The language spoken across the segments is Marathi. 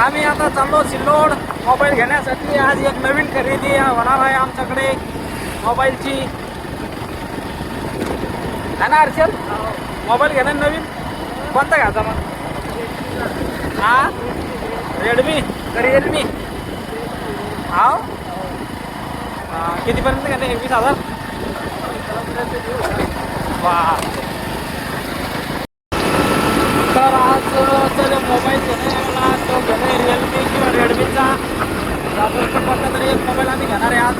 आम्ही आता चाललो सिल्लोड. मोबाईल घेण्यासाठी आज एक नवीन खरेदी होणार आहे आमच्याकडे. मोबाईलची. आहे ना अर्चल मोबाईल घेणार नवीन? कोणता घ्यायचा मग? हा? रेडमी रिअलमी हा कितीपर्यंत घेणे वीस हजार? वा. तर आज मोबाईल घेण्याला तो घेणे रिअलमी किंवा तरी एक मोबाईल आम्ही घेणार आहे आज.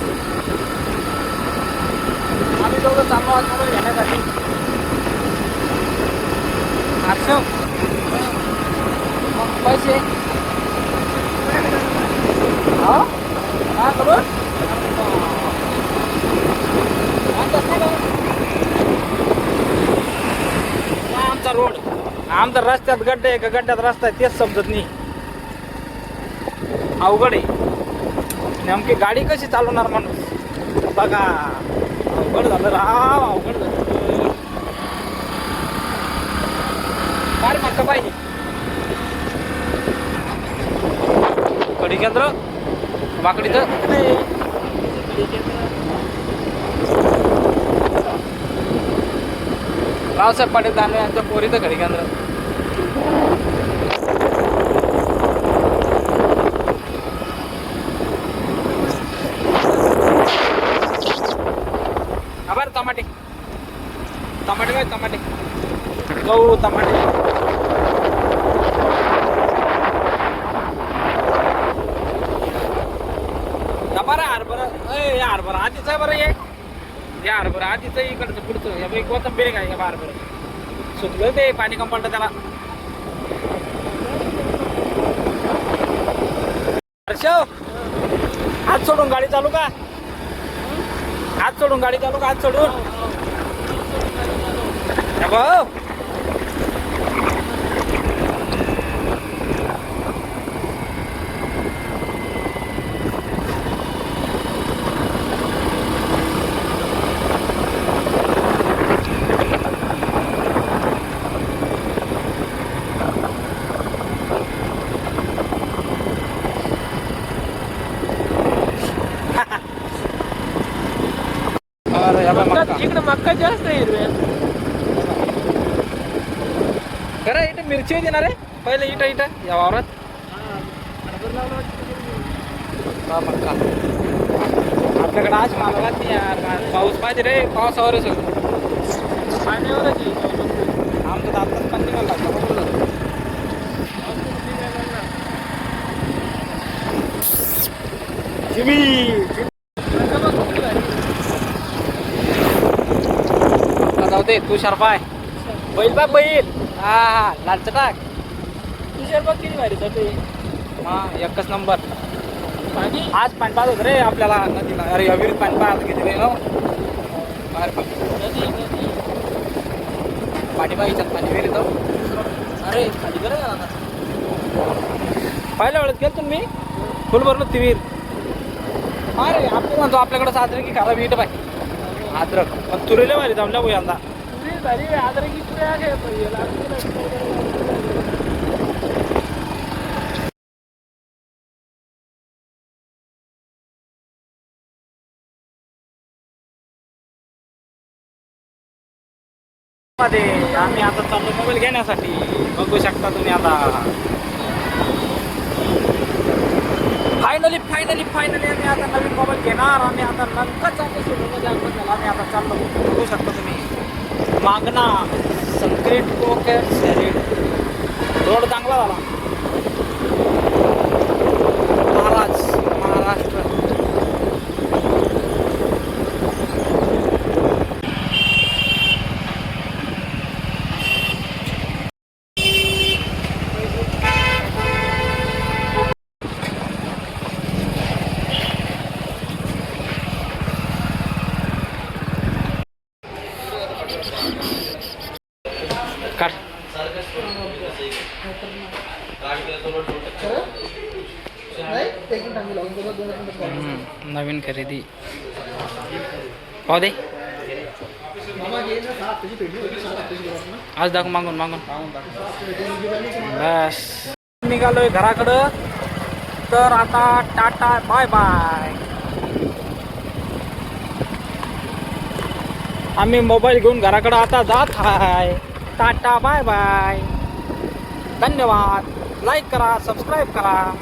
आम्ही दोघं चाललो आज मोबाईल घेण्यासाठी. हर्षव मग पैसे. हा? हा करून आमचा रोड. आमचा रस्त्यात गड्डे आहे का? गड्ड्यात रस्ता आहे तेच समजत नाही. अवघड आहे. नेमकी गाडी कशी चालवणार माणूस? बघा. अवघड झालं राव अवघड झालं. काय म्हणतो पाहिजे कडी केंद्र वाकडीचं रावसाहेब पाटील दानवे यांच्या पोरीचं घडी केंद्र आभार टमाटे टमाटे काय टमाटे? गहू टमाटे. बरं हरभरा अय या हरभरा आधीच आहे बरं ये या हरभरा आधीच आहे इकडचं पुढचं. या बाई कोथंबीर काय या हरभरा सुटलं ते पाणी कम पडलं त्याला. हर्षव हात सोडून गाडी चालू का? हात सोडून गाडी चालू का? हात सोडून? मक्का. इकडे मक्का जास्त आहे हिरव्या खरं इथं मिरची देणार. आहे पहिले इथं इथं या वावरात. आपल्याकडे आज मालाला नाही यार पाऊस पाहिजे रे पावसावर पाण्यावरच. आमचं आत्ताच पण लागलं चिमी जाऊ दे तू शार्पाय बैल बा बैल. हा हा लालचं टाक तुषार बघ किती भारी जाते हा एकच नंबर. पाणी आज पाणी पाहत होतं रे आपल्याला नदीला. अरे या विहिरीत पाणी पाहत किती रे हो. बाहेर बघ. नदी नदी. पाणी पाहिजे पाणी विहिरीत हो. अरे खाली आता? पहिल्या वेळेस गेलो तुम्ही फुल भरलं ती विहीर अरे आपण म्हणतो आपल्याकडे साजरे की खराब विहीर पाहिजे अद्रक पण तुरीले भारी जमल्या यंदा. मध्ये आम्ही आता चाललो मोबाईल घेण्यासाठी. बघू शकता तुम्ही आता. फायनली फायनली फायनली आम्ही आता नवीन मोबाईल घेणार. आम्ही आता नंतर चाललो सुरूमध्ये आम्ही आता चाललो. बघू शकता तुम्ही. मागणा संक्रेट के सॅरेट रोड चांगला झाला. नवीन खरेदी. पाहू दे. आज दाखव मागून मागून. बस. निघालोय घराकडं. तर आता टाटा बाय बाय. आम्ही मोबाईल घेऊन घराकडं आता जात आहे. Tata bye bye. धन्यवाद. लाईक करा सबस्क्राईब करा.